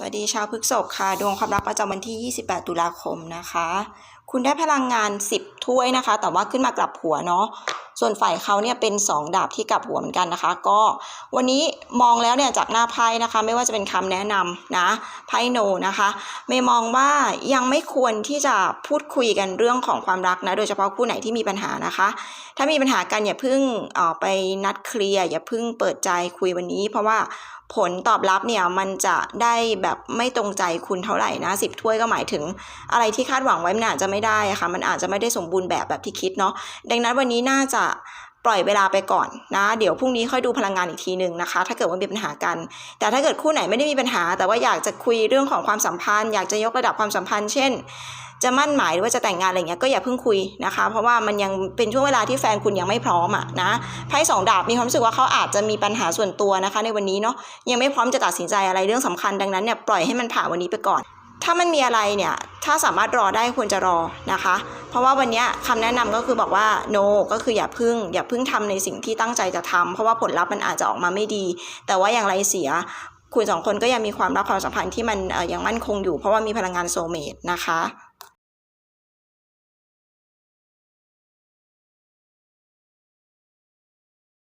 สวัสดีชาวพฤกษภค่ะ ดวงความรักประจำวันที่ 28 ตุลาคมนะคะ คุณได้พลังงาน 10 ถ้วยนะคะ แต่ว่าขึ้นมากลับหัวเนาะส่วนฝ่ายเขาเนี่ยเป็น 2 ดาบที่กลับหัวเหมือนกันนะคะ ก็วันนี้มองแล้วเนี่ยจากหน้าไพ่นะคะ ไม่ว่าจะเป็นคำแนะนำนะไพ่โนนะคะเมย์มองว่ายังไม่ควรที่จะพูดคุยกันเรื่องของความรักนะ โดยเฉพาะคู่ไหนที่มีปัญหานะคะ ถ้ามีปัญหากันอย่าเพิ่งออไปนัดเคลียร์อย่าเพิ่งเปิดใจคุยวันนี้ เพราะว่า ผลตอบรับเนี่ยมันจะได้แบบไม่ตรงใจคุณเท่าไหร่นะสิบถ้วยก็หมายถึงอะไรที่คาดหวังไว้มันอาจจะไม่ได้อะค่ะ มันอาจจะไม่ได้สมบูรณ์แบบแบบที่คิดเนาะดังนั้นวันนี้น่าจะปล่อยเวลาไปก่อนนะ เดี๋ยวพรุ่งนี้ค่อยดูพลังงานอีกทีหนึ่งนะคะ ถ้าเกิดว่ามีปัญหากัน แต่ถ้าเกิดคู่ไหนไม่ได้มีปัญหา แต่ว่าอยากจะคุยเรื่องของความสัมพันธ์ อยากจะยกระดับความสัมพันธ์ เช่น จะมั่นหมายหรือว่าจะแต่งงานอะไรเงี้ยก็อย่าเพิ่งคุยนะคะ เพราะว่ามันยังเป็นช่วงเวลาที่แฟนคุณยังไม่พร้อมอะนะไพ่สองดาบมีความรู้สึกว่าเขาอาจจะมีปัญหาส่วนตัวนะคะ ในวันนี้เนาะยังไม่พร้อมจะตัดสินใจอะไรเรื่องสำคัญดังนั้นเนี่ยปล่อยให้มันผ่านวันนี้ไปก่อน ถ้ามันมีอะไรเนี่ยถ้าสามารถรอได้ควรจะรอนะคะ เพราะว่าวันนี้ยคำแนะนำก็คือบอกว่า no ก็คืออย่าพึ่ง อย่าพึ่งทำในสิ่งที่ตั้งใจจะทำเพราะว่าผลลัพธ์มันอาจจะออกมาไม่ดี แต่ว่าอย่างไรเสียคุณสองคนก็ยังมีความรักความสัมพันธ์ที่มันยังมั่นคงอยู่เพราะว่ามีพลังงานโซเมตนะคะ